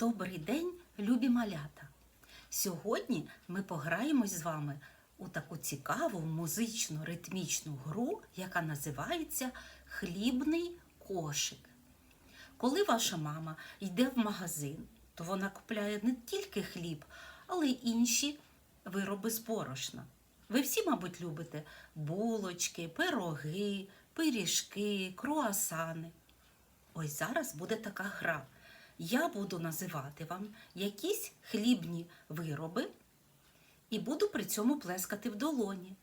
Добрий день, любі малята! Сьогодні ми пограємось з вами у таку цікаву музичну ритмічну гру, яка називається Хлібний кошик. Коли ваша мама йде в магазин, то вона купляє не тільки хліб, але й інші вироби з борошна. Ви всі, мабуть, любите булочки, пироги, пиріжки, круасани. Ось зараз буде така гра. Я буду називати вам якісь хлібні вироби і буду при цьому плескати в долоні.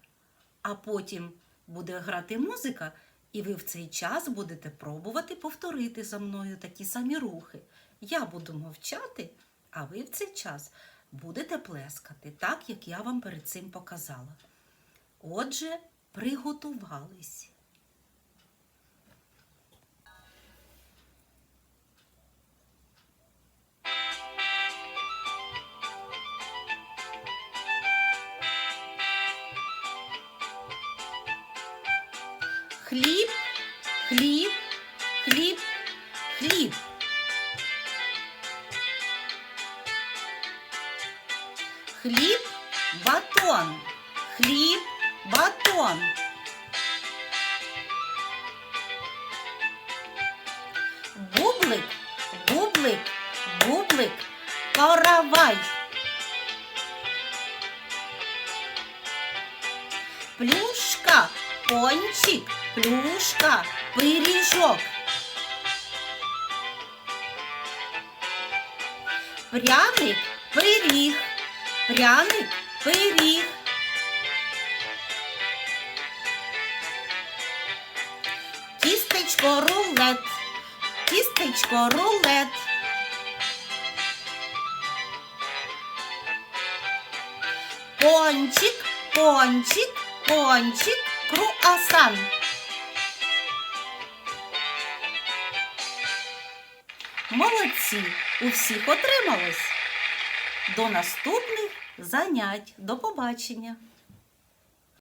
А потім буде грати музика, і ви в цей час будете пробувати повторити за мною такі самі рухи. Я буду мовчати, а ви в цей час будете плескати, так як я вам перед цим показала. Отже, приготувались. Хліб, хліб, хліб, хліб. Хліб, батон, хліб, батон. Бублик, бублик, бублик, каравай. Плюшка, пончик, плюшка, пиріжок. Пряник, пиріг, пряник, пиріг. Тістечко рулет, тістечко рулет. Пончик, пончик, пончик, круасан. Молодці! У всіх отрималось. До наступних занять. До побачення!